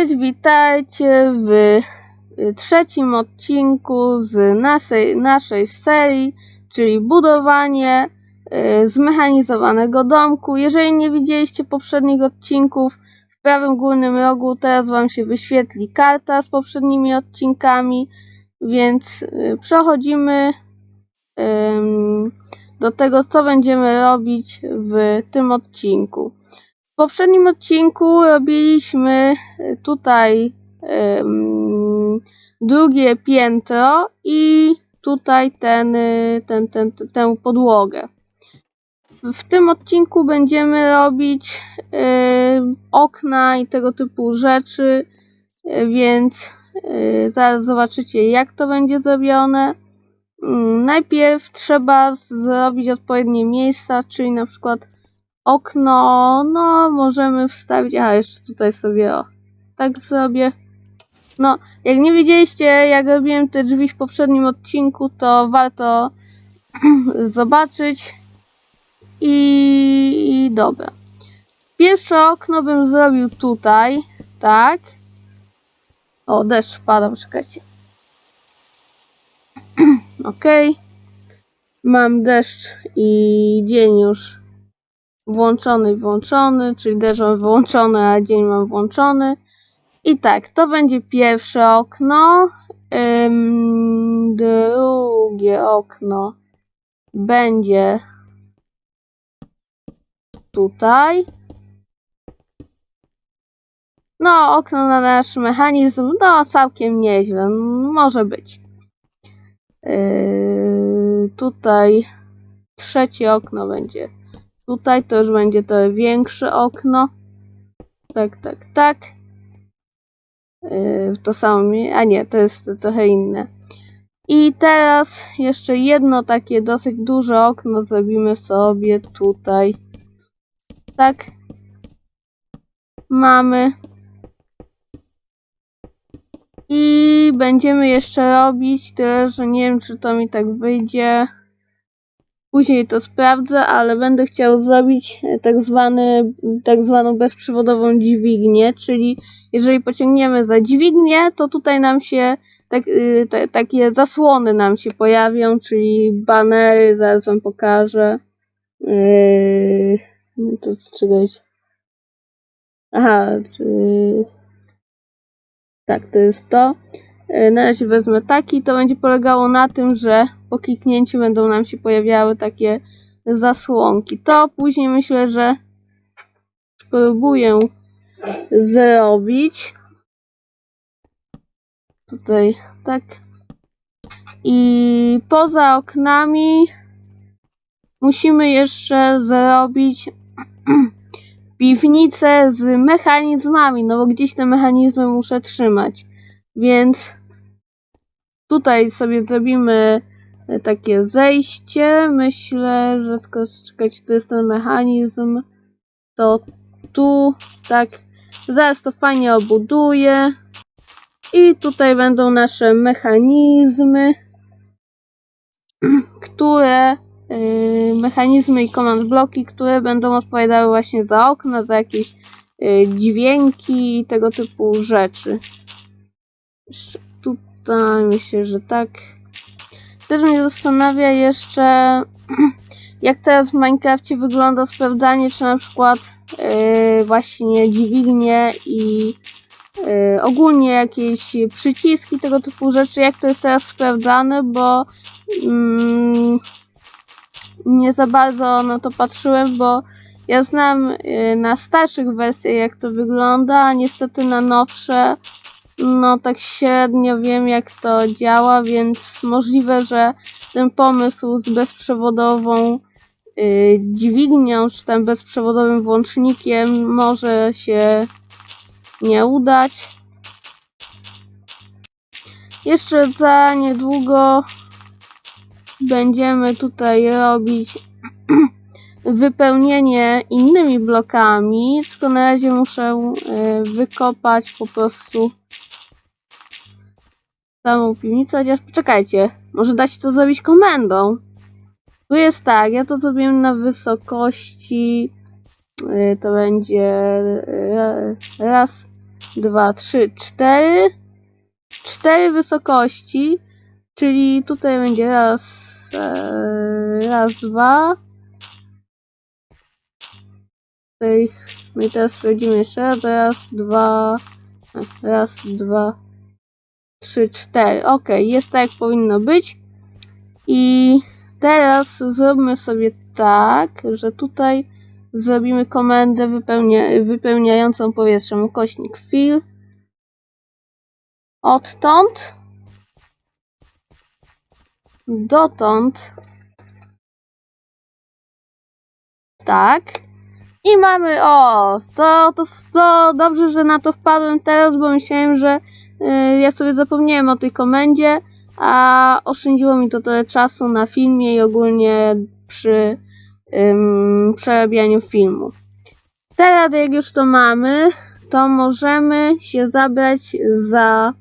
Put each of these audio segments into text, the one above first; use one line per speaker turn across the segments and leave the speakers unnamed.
Cześć, witajcie w y, trzecim odcinku z naszej, naszej serii, czyli budowanie y, zmechanizowanego domku. Jeżeli nie widzieliście poprzednich odcinków, w prawym górnym rogu teraz Wam się wyświetli karta z poprzednimi odcinkami, więc y, przechodzimy do tego, co będziemy robić w tym odcinku. Poprzednim odcinku robiliśmy y, tutaj ym, drugie piętro i tutaj ten, ten, ten, ten, tę podłogę. W tym odcinku będziemy robić y, okna i tego typu rzeczy, y, więc y, zaraz zobaczycie jak to będzie zrobione. Mm, Najpierw trzeba zrobić odpowiednie miejsca, czyli na przykład okno, no możemy wstawić, a jeszcze tutaj sobie o, tak zrobię. No, jak nie widzieliście, jak robiłem te drzwi w poprzednim odcinku, to warto zobaczyć. I, I dobra. Pierwsze okno bym zrobił tutaj, tak. O, deszcz pada, czekajcie. Ok. Mam deszcz i dzień już włączony włączony, czyli deszcz mam wyłączony, a dzień mam włączony. I tak, to będzie pierwsze okno. Ym, drugie okno będzie tutaj. No, okno na nasz mechanizm, no całkiem nieźle, może być. Yy, tutaj trzecie okno będzie. Tutaj to już będzie to większe okno. Tak, tak, tak. Yy, to samo, a nie, to jest trochę inne. I teraz jeszcze jedno takie dosyć duże okno zrobimy sobie tutaj. Tak. Mamy. I będziemy jeszcze robić, tyle że nie wiem czy to mi tak wyjdzie. Później to sprawdzę, ale będę chciał zrobić e, tak, zwany, tak zwaną bezprzewodową dźwignię, czyli jeżeli pociągniemy za dźwignię, to tutaj nam się tak, y, te, takie zasłony nam się pojawią, czyli banery, zaraz wam pokażę. Yy, to czekajcie. Aha, czy... tak, to jest to. Yy, Na razie wezmę taki. To będzie polegało na tym, że po kliknięciu będą nam się pojawiały takie zasłonki. To później myślę, że spróbuję zrobić. Tutaj tak. I poza oknami musimy jeszcze zrobić piwnicę z mechanizmami, no bo gdzieś te mechanizmy muszę trzymać. Więc tutaj sobie zrobimy takie zejście. Myślę, że tylko czekać, to jest ten mechanizm. To tu, tak. Zaraz to fajnie obuduję. I tutaj będą nasze mechanizmy, które yy, mechanizmy i command bloki, które będą odpowiadały właśnie za okna, za jakieś yy, dźwięki i tego typu rzeczy. Jeszcze Tutaj myślę, że tak. Też mnie zastanawia jeszcze, jak teraz w Minecrafcie wygląda sprawdzanie, czy na przykład yy, właśnie dźwignie i yy, ogólnie jakieś przyciski, tego typu rzeczy, jak to jest teraz sprawdzane, bo mm, nie za bardzo na to patrzyłem, bo ja znam yy, na starszych wersjach jak to wygląda, a niestety na nowsze no tak średnio wiem jak to działa, więc możliwe, że ten pomysł z bezprzewodową yy, dźwignią, czy tam bezprzewodowym włącznikiem może się nie udać. Jeszcze za niedługo będziemy tutaj robić wypełnienie innymi blokami, tylko na razie muszę y, wykopać po prostu samą piwnicę, chociaż poczekajcie, może da się to zrobić komendą. Tu jest tak, ja to zrobiłem na wysokości, y, to będzie y, raz, dwa, trzy, cztery. Cztery wysokości, czyli tutaj będzie raz, e, raz, dwa. No i teraz sprawdzimy jeszcze raz, raz, dwa, raz, dwa, trzy, cztery. Ok, jest tak jak powinno być. I teraz zróbmy sobie tak, że tutaj zrobimy komendę wypełnia, wypełniającą powietrzem ukośnik fill. Odtąd dotąd tak i mamy o to, to, to dobrze, że na to wpadłem teraz, bo myślałem, że ja sobie zapomniałem o tej komendzie, a oszczędziło mi to trochę czasu na filmie i ogólnie przy ym, przerabianiu filmu. Teraz jak już to mamy, to możemy się zabrać za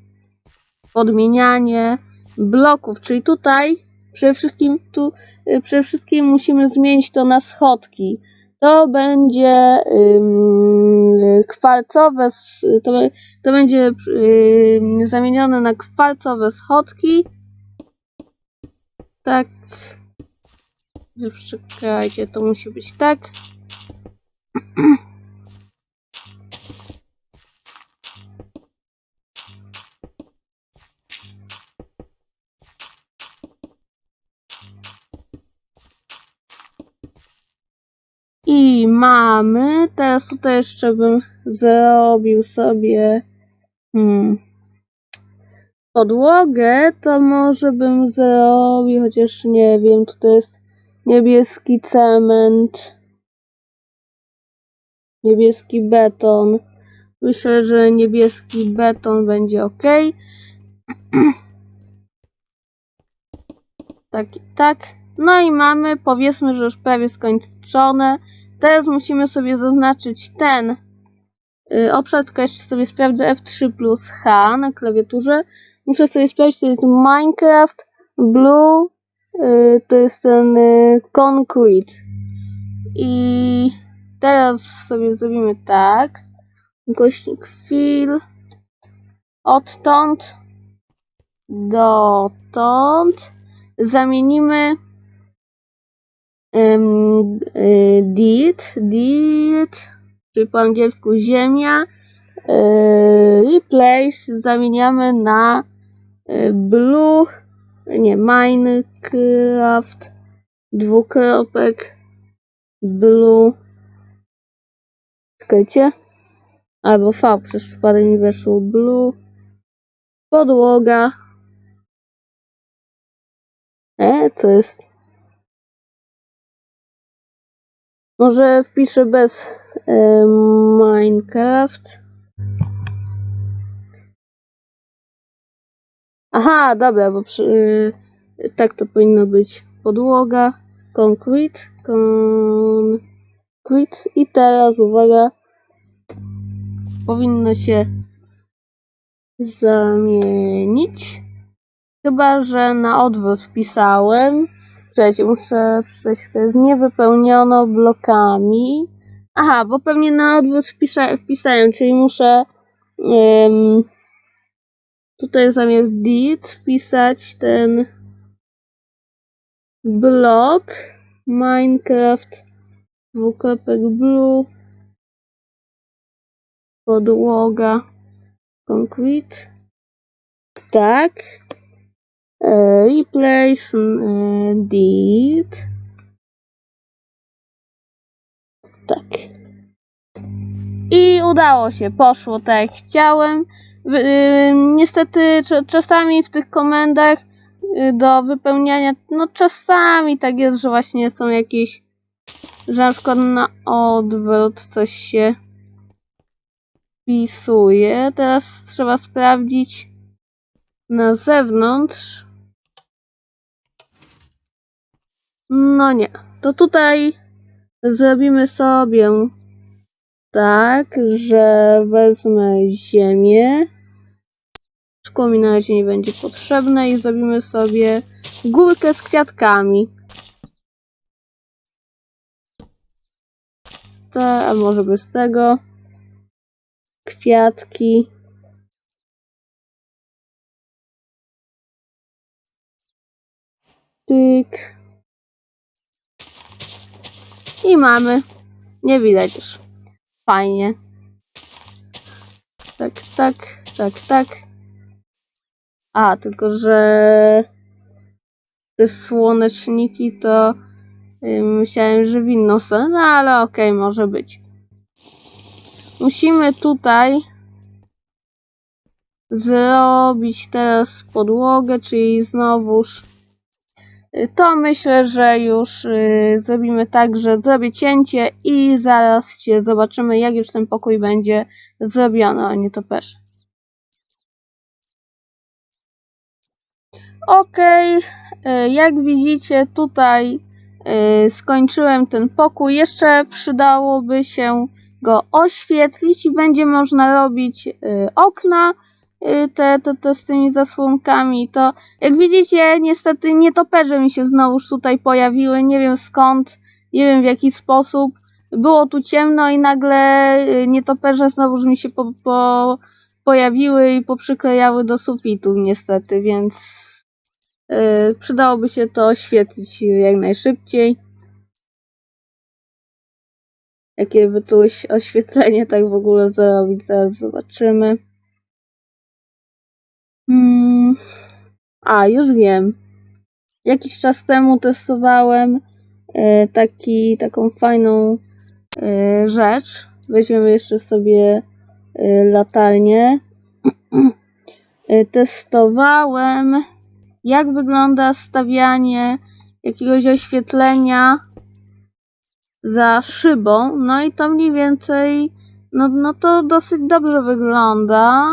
podmienianie bloków, czyli tutaj przede wszystkim tu y, przede wszystkim musimy zmienić to na schodki. To będzie kwarcowe, to, będzie zamienione na kwarcowe schodki. Tak. Czekajcie, to musi być tak. I mamy, teraz tutaj jeszcze bym zrobił sobie hmm, podłogę, to może bym zrobił, chociaż nie wiem, tutaj jest niebieski cement, niebieski beton. Myślę, że niebieski beton będzie ok. Tak tak. No i mamy, powiedzmy, że już prawie skończone. Teraz musimy sobie zaznaczyć ten y, obszar, tylko jeszcze sobie sprawdzę F3 plus H na klawiaturze. Muszę sobie sprawdzić, to jest Minecraft Blue, y, to jest ten y, Concrete. I teraz sobie zrobimy tak. Gośnik fill. Odtąd dotąd zamienimy um, dit, czyli po angielsku ziemia, y, replace zamieniamy na y, blue, nie, Minecraft, dwukropek, blue, czekajcie, albo V, przez przypadek mi weszło blue, podłoga, e, co jest? Może wpiszę bez Minecraft. Aha, dobra, bo przy, y, tak to powinno być. Podłoga, concrete, concrete i teraz uwaga, powinno się zamienić. Chyba, że na odwrót wpisałem. Słuchajcie, muszę przeczytać, to jest. Nie wypełniono blokami. Aha, bo pewnie na odwrót wpisa, wpisałem, czyli muszę tutaj zamiast dit wpisać ten blok. Minecraft dwukropek blue podłoga concrete. Tak e, replace dit tak i udało się, poszło tak jak chciałem y, niestety cza- czasami w tych komendach y, do wypełniania, no czasami tak jest, że właśnie są jakieś, że na przykład na odwrót coś się wpisuje. Teraz trzeba sprawdzić na zewnątrz. No nie, to tutaj zrobimy sobie tak, że wezmę ziemię. Szkło mi na razie nie będzie potrzebne i zrobimy sobie górkę z kwiatkami. Ta, a może bez tego. kwiatki. Tyk. I mamy. Nie widać już. Fajnie. Tak, tak, tak, tak. A, tylko że te słoneczniki to y, myślałem, że w inną stronę, no ale okej, może być. Musimy tutaj zrobić teraz podłogę, czyli znowuż to myślę, że już y, zrobimy tak, że zrobię cięcie i zaraz się zobaczymy, jak już ten pokój będzie zrobiony, a nie to też. Okej, y, jak widzicie tutaj y, skończyłem ten pokój. Jeszcze przydałoby się go oświetlić i będzie można robić y, okna y, te, te, te z tymi zasłonkami. To jak widzicie, niestety nietoperze mi się znowuż tutaj pojawiły. Nie wiem skąd, nie wiem w jaki sposób. Było tu ciemno i nagle y, nietoperze znowuż mi się po, po, pojawiły i poprzyklejały do sufitu niestety, więc y, przydałoby się to oświetlić jak najszybciej. Jakie by tu oś- oświetlenie tak w ogóle zrobić, zaraz zobaczymy. Mm. A, już wiem. Jakiś czas temu testowałem e, taki, taką fajną e, rzecz. Weźmiemy jeszcze sobie e, latarnię. Testowałem, jak wygląda stawianie jakiegoś oświetlenia za szybą. No i to mniej więcej, no, no to dosyć dobrze wygląda.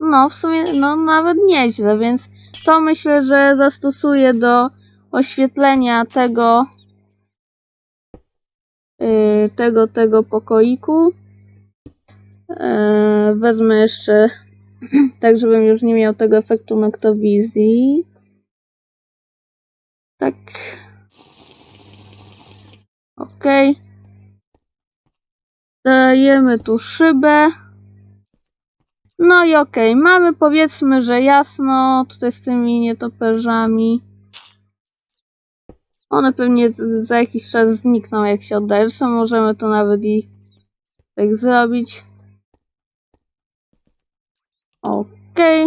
No, w sumie, no nawet nieźle, więc to myślę, że zastosuję do oświetlenia tego, yy, tego, tego pokoiku. Yy, wezmę jeszcze, tak żebym już nie miał tego efektu noktowizji. Tak. Okej. Dajemy tu szybę. No i okej, mamy powiedzmy, że jasno tutaj z tymi nietoperzami. One pewnie za jakiś czas znikną, jak się oddaje. Zresztą możemy to nawet i tak zrobić. Okej.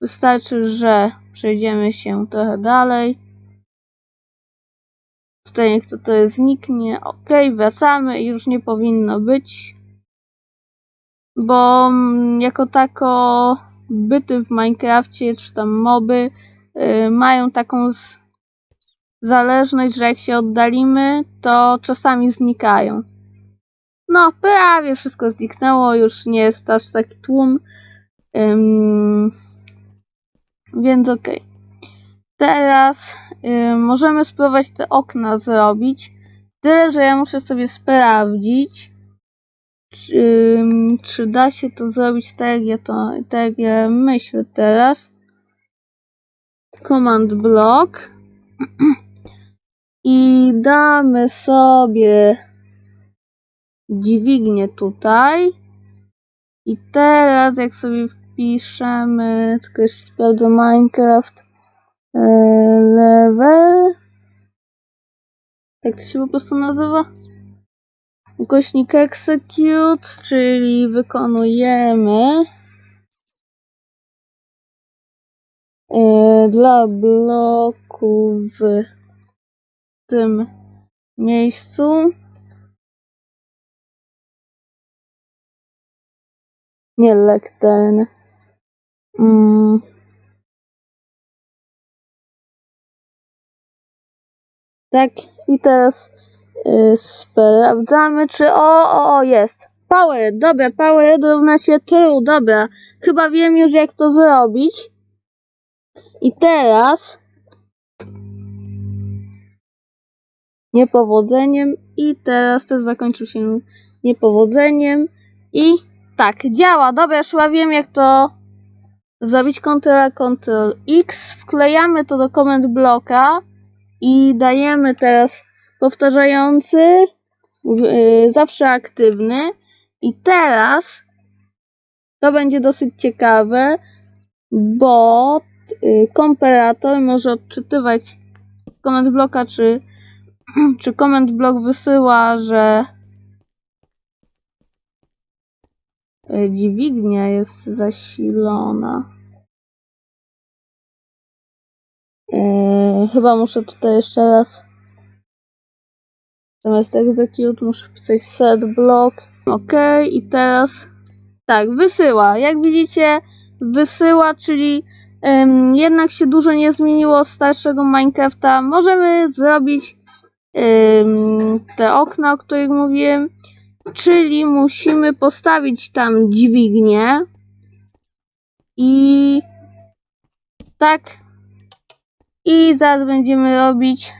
Wystarczy, że przejdziemy się trochę dalej. Tutaj niech to, to zniknie. Okej, wracamy i już nie powinno być bo mm, jako tako byty w Minecrafcie czy tam moby y, mają taką zależność, że jak się oddalimy, to czasami znikają. No, prawie wszystko zniknęło, już nie jest aż taki tłum. Ym, więc okej. Teraz y, możemy spróbować te okna zrobić. Tyle, że ja muszę sobie sprawdzić, czy, czy da się to zrobić tak jak ja to, tak jak ja myślę teraz. Command block. I damy sobie dźwignię tutaj. I teraz jak sobie wpiszemy, tylko jeszcze sprawdzę Minecraft e, level. Tak to się po prostu nazywa? Ukośnik execute, czyli wykonujemy e, dla bloku w tym miejscu. Nie lectern. Mm. Tak, i teraz sprawdzamy, czy o, o, o, jest. Power, dobra, power równa się true, dobra. Chyba wiem już jak to zrobić. I teraz niepowodzeniem i teraz też zakończył się niepowodzeniem i tak, działa, dobra, chyba wiem jak to zrobić Ctrl Ctrl X, wklejamy to do command bloka i dajemy teraz powtarzający y, zawsze aktywny. I teraz to będzie dosyć ciekawe, bo y, komparator może odczytywać komend bloka, czy, czy komend blok wysyła, że y, dźwignia jest zasilona. Yy, chyba muszę tutaj jeszcze raz zamiast execute muszę wpisać set block. Ok, i teraz tak, wysyła. Jak widzicie, wysyła, czyli ym, jednak się dużo nie zmieniło z starszego Minecrafta. Możemy zrobić ym, te okna, o których mówiłem, czyli musimy postawić tam dźwignię i tak i zaraz będziemy robić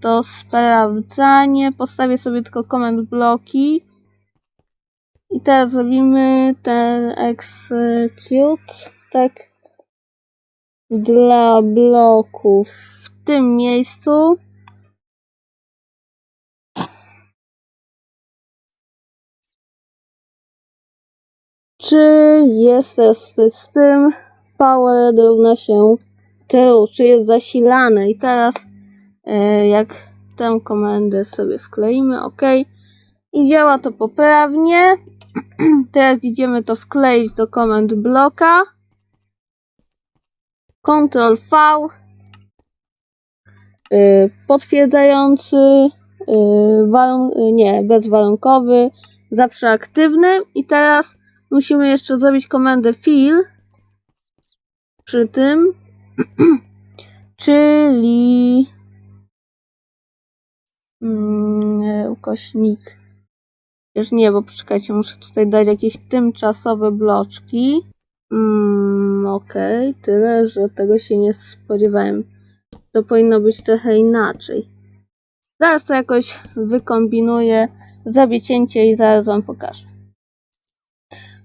to sprawdzanie. Postawię sobie tylko comment bloki. I teraz zrobimy ten execute, tak, dla bloków w tym miejscu. Czy jest z tym power równa się tyłu, czy jest zasilane. I teraz jak tę komendę sobie wkleimy, OK. I działa to poprawnie. teraz idziemy to wkleić do komend bloka. Ctrl V. E, potwierdzający, e, warun nie, bezwarunkowy, zawsze aktywny. I teraz musimy jeszcze zrobić komendę fill przy tym czyli mm, ukośnik. Już nie, bo poczekajcie, muszę tutaj dać jakieś tymczasowe bloczki. Mm, Okej, okay, tyle, że tego się nie spodziewałem. To powinno być trochę inaczej. Zaraz to jakoś wykombinuję, zrobię cięcie i zaraz wam pokażę.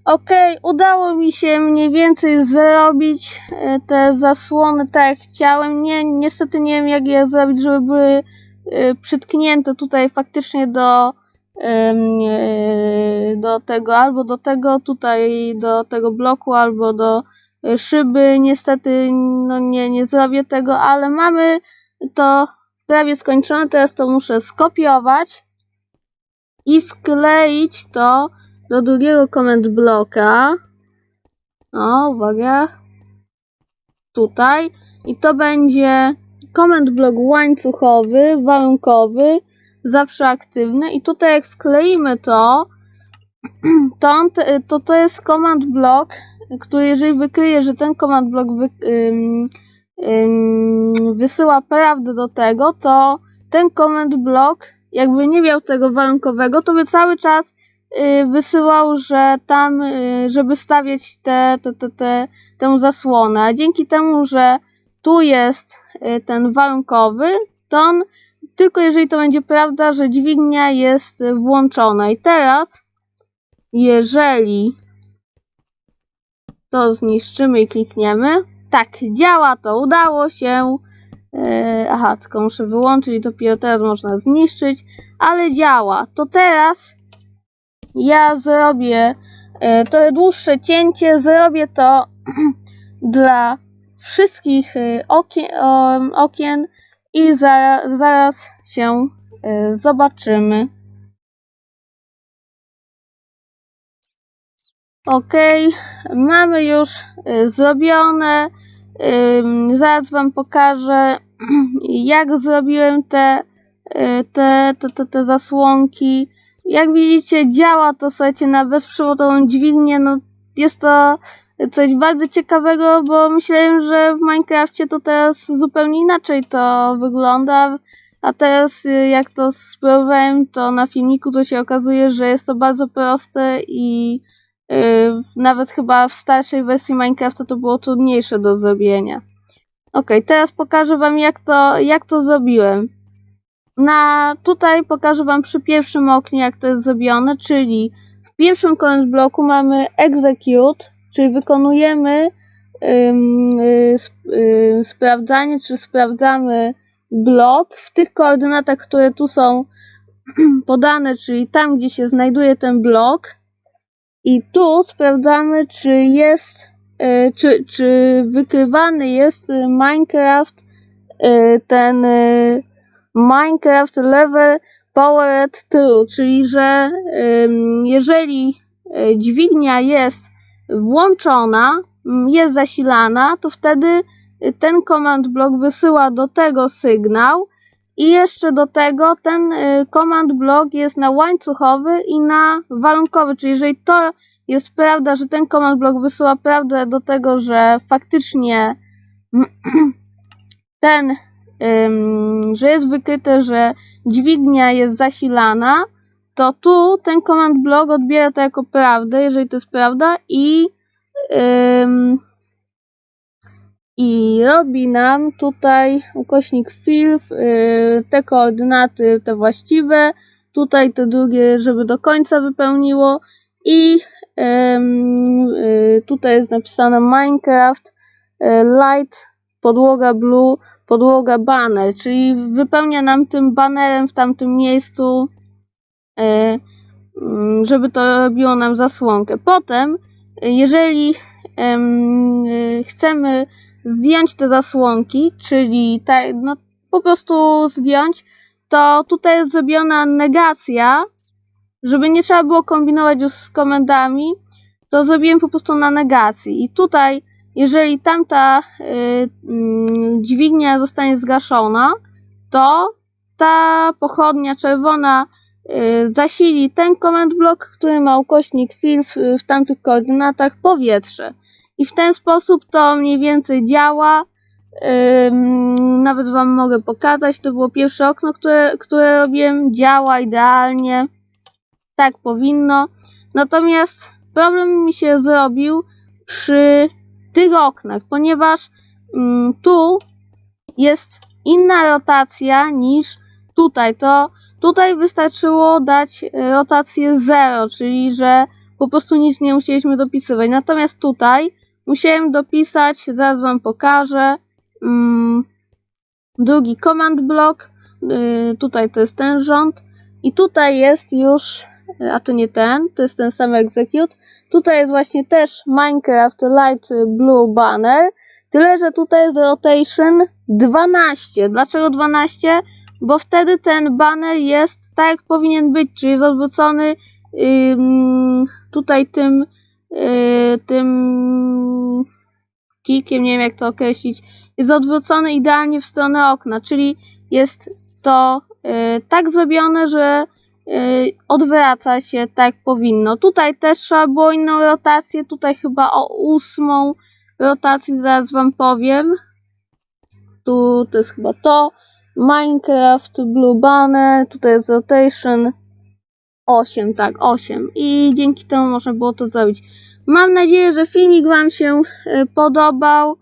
Ok, udało mi się mniej więcej zrobić e, te zasłony tak jak chciałem. Nie, niestety nie wiem jak je zrobić, żeby były przytknięte tutaj faktycznie do, e, do tego, albo do tego tutaj, do tego bloku, albo do szyby. Niestety no nie, nie zrobię tego, ale mamy to prawie skończone. Teraz to muszę skopiować i wkleić to do drugiego comment bloka. O, uwaga. Tutaj. I to będzie comment blok łańcuchowy, warunkowy, zawsze aktywny. I tutaj jak wkleimy to, to, to, to jest command block, który jeżeli wykryje, że ten command block wy, ym, ym, wysyła prawdę do tego, to ten command block jakby nie miał tego warunkowego, to by cały czas Y, wysyłał, że tam, y, żeby stawiać te, te, te, te, tę zasłonę. A dzięki temu, że tu jest ten warunkowy, to on tylko jeżeli to będzie prawda, że dźwignia jest włączona. I teraz, jeżeli to zniszczymy i klikniemy, tak, działa to, udało się. Aha, tylko muszę wyłączyć i dopiero teraz można zniszczyć, ale działa. To teraz ja zrobię e, to dłuższe cięcie, zrobię to dla wszystkich e, okien, okien i zaraz, zaraz się e, zobaczymy. Ok, mamy już zrobione. Zaraz Wam pokażę, jak zrobiłem te, te, te, te, te zasłonki jak widzicie, działa to, słuchajcie, na bezprzewodową dźwignię. No, jest to coś bardzo ciekawego, bo myślałem, że w Minecrafcie to teraz zupełnie inaczej to wygląda. A teraz, y, jak to spróbowałem, to na filmiku to się okazuje, że jest to bardzo proste i yy, nawet chyba w starszej wersji Minecrafta to było trudniejsze do zrobienia. Ok, teraz pokażę Wam, jak to, jak to zrobiłem. Na, tutaj pokażę Wam przy pierwszym oknie, jak to jest zrobione, czyli w pierwszym comment bloku mamy execute, czyli wykonujemy y, y, sprawdzanie, czy sprawdzamy blok w tych koordynatach, które tu są podane, czyli tam, gdzie się znajduje ten blok. I tu sprawdzamy, czy jest, e, czy, czy wykrywany jest Minecraft, ten Minecraft Level Powered True, czyli że jeżeli dźwignia jest włączona, m, jest zasilana, to wtedy e, ten command block wysyła do tego sygnał i jeszcze do tego ten y, command block jest na łańcuchowy i na warunkowy, czyli jeżeli to jest prawda, że ten command block wysyła prawdę do tego, że faktycznie ten, że jest wykryte, że dźwignia jest zasilana, to tu ten command block odbiera to jako prawdę, jeżeli to jest prawda i i robi nam tutaj ukośnik fill yy, te koordynaty, te właściwe, tutaj te drugie, żeby do końca wypełniło i yy, tutaj jest napisane Minecraft yy, light, podłoga blue, podłoga banner, czyli wypełnia nam tym banerem w tamtym miejscu, żeby to robiło nam zasłonkę. Potem, yy, jeżeli yy, chcemy zdjąć te zasłonki, czyli tak, no, po prostu zdjąć, to tutaj jest zrobiona negacja, żeby nie trzeba było kombinować już z komendami, to zrobiłem po prostu na negacji. I tutaj, jeżeli tamta y, mm, dźwignia zostanie zgaszona, to ta pochodnia czerwona y, zasili ten command block, który ma ukośnik fill w, w tamtych koordynatach powietrze. I w ten sposób to mniej więcej działa. Ym, nawet Wam mogę pokazać. To było pierwsze okno, które, które robiłem. Działa idealnie. Tak powinno. Natomiast problem mi się zrobił przy tych oknach, ponieważ ym, tu jest inna rotacja niż tutaj. To tutaj wystarczyło dać y, rotację 0, czyli że po prostu nic nie musieliśmy dopisywać. Natomiast tutaj musiałem dopisać, zaraz wam pokażę, mm, drugi command block, y, tutaj to jest ten rząd i tutaj jest już, a to nie ten, to jest ten sam execute, tutaj jest właśnie też Minecraft Light Blue Banner, tyle, że tutaj jest rotation 12. Dlaczego 12? Bo wtedy ten banner jest tak jak powinien być, czyli jest odwrócony ym, tutaj tym yy, tym kikiem, nie wiem jak to określić, jest odwrócony idealnie w stronę okna, czyli jest to yy, tak zrobione, że yy, odwraca się tak powinno. Tutaj też trzeba było inną rotację, tutaj chyba o ósmą rotację zaraz wam powiem. Tu to jest chyba to. Minecraft Blue Banner, tutaj jest rotation 8, tak, 8. I dzięki temu można było to zrobić. Mam nadzieję, że filmik Wam się y, podobał.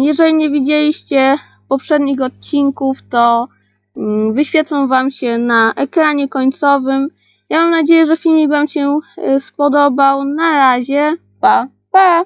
Jeżeli nie widzieliście poprzednich odcinków, to ym, wyświetlą Wam się na ekranie końcowym. Ja mam nadzieję, że filmik Wam się y, spodobał. Na razie, pa, pa!